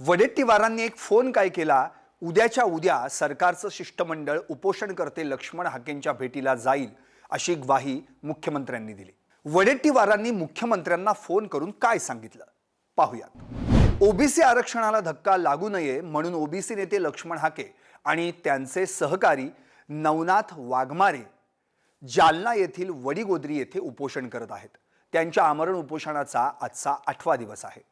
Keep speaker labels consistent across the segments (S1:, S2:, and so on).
S1: वडेट्टीवारांनी एक फोन काय केला? उद्याच्या उद्या सरकारचं शिष्टमंडळ उपोषणकर्ते लक्ष्मण हाकेंच्या भेटीला जाईल अशी ग्वाही मुख्यमंत्र्यांनी दिली. वडेट्टीवारांनी मुख्यमंत्र्यांना फोन करून काय सांगितलं? पाहूयात. ओबीसी आरक्षणाला धक्का लागू नये म्हणून ओबीसी नेते लक्ष्मण हाके आणि त्यांचे सहकारी नवनाथ वाघमारे जालना येथील वडीगोद्री येथे उपोषण करत आहेत. त्यांच्या आमरण उपोषणाचा आजचा आठवा दिवस आहे.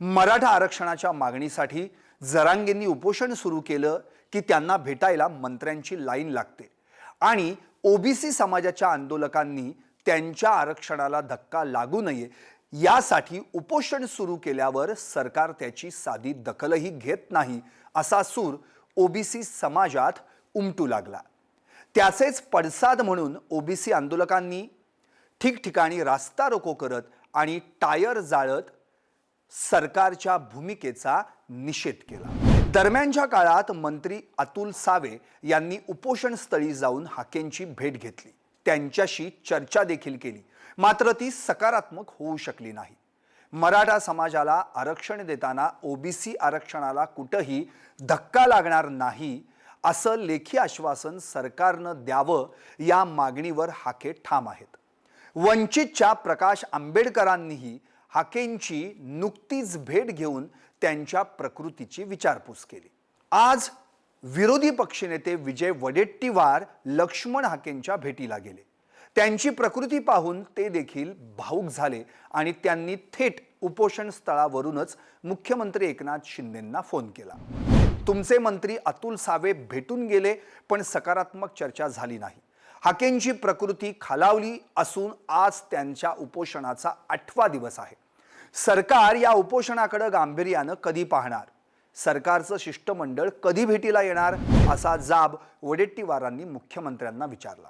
S1: मराठा आरक्षणाच्या मागणीसाठी जरांगेंनी उपोषण सुरू केलं की त्यांना भेटायला मंत्र्यांची लाईन लागते. आणि ओबीसी समाजाच्या आंदोलकांनी त्यांच्या आरक्षणाला धक्का लागू नये यासाठी उपोषण सुरू केल्यावर सरकार त्याची साधी दखलही घेत नाही असा सूर ओबीसी समाजात उमटू लागला. त्याचेच पडसाद म्हणून ओबीसी आंदोलकांनी ठिकठिकाणी रास्ता रोको करत आणि टायर जाळत सरकारच्या भूमिकेचा निषेध केला. दरम्यानच्या काळात मंत्री अतुल सावे यांनी उपोषणस्थळी जाऊन हाकेंची भेट घेतली. त्यांच्याशी चर्चा देखील केली. मात्र ती सकारात्मक होऊ शकली नाही. मराठा समाजाला आरक्षण देताना ओबीसी आरक्षणाला कुठंही धक्का लागणार नाही असं लेखी आश्वासन सरकारनं द्यावं या मागणीवर हाके ठाम आहेत. वंचितच्या प्रकाश आंबेडकरांनीही हाकेंची नुकतीच भेट घेऊन त्यांच्या प्रकृतीची विचारपूस केली. आज विरोधी पक्षनेते विजय वडेट्टीवार लक्ष्मण हाकेंच्या भेटीला गेले. त्यांची प्रकृती पाहून ते देखील भाऊक झाले आणि त्यांनी थेट उपोषण स्थळावरूनच मुख्यमंत्री एकनाथ शिंदेंना फोन केला. तुमचे मंत्री अतुल सावे भेटून गेले पण सकारात्मक चर्चा झाली नाही. हाकेंची प्रकृती खालावली असून आज त्यांच्या उपोषणाचा आठवा दिवस आहे. सरकार या उपोषणाकडे गांभीर्यानं कधी पाहणार? सरकारचं शिष्टमंडळ कधी भेटीला येणार? असा जाब वडेट्टीवारांनी मुख्यमंत्र्यांना विचारला.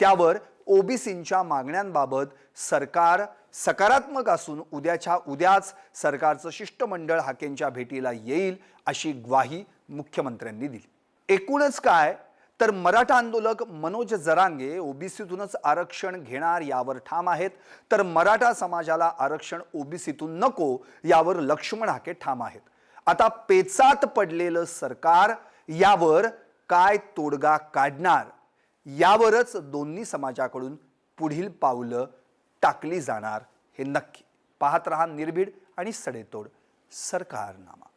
S1: त्यावर ओबीसींच्या मागण्यांबाबत सरकार सकारात्मक असून उद्याच्या उद्याच सरकारचं शिष्टमंडळ हाकेंच्या भेटीला येईल अशी ग्वाही मुख्यमंत्र्यांनी दिली. एकूणच काय? तर मराठा आंदोलक मनोज जरांगे ओबीसीतूनच आरक्षण घेणार यावर ठाम आहेत. तर मराठा समाजाला आरक्षण ओबीसीतून नको यावर लक्ष्मण हाके ठाम आहेत. आता पेचात पडलेलं सरकार यावर काय तोडगा काढणार? यावरच दोन्ही समाजाकडून पुढील पावलं टाकली जाणार हे नक्की. पाहत रहा निर्भीड आणि सडेतोड सरकारनामा.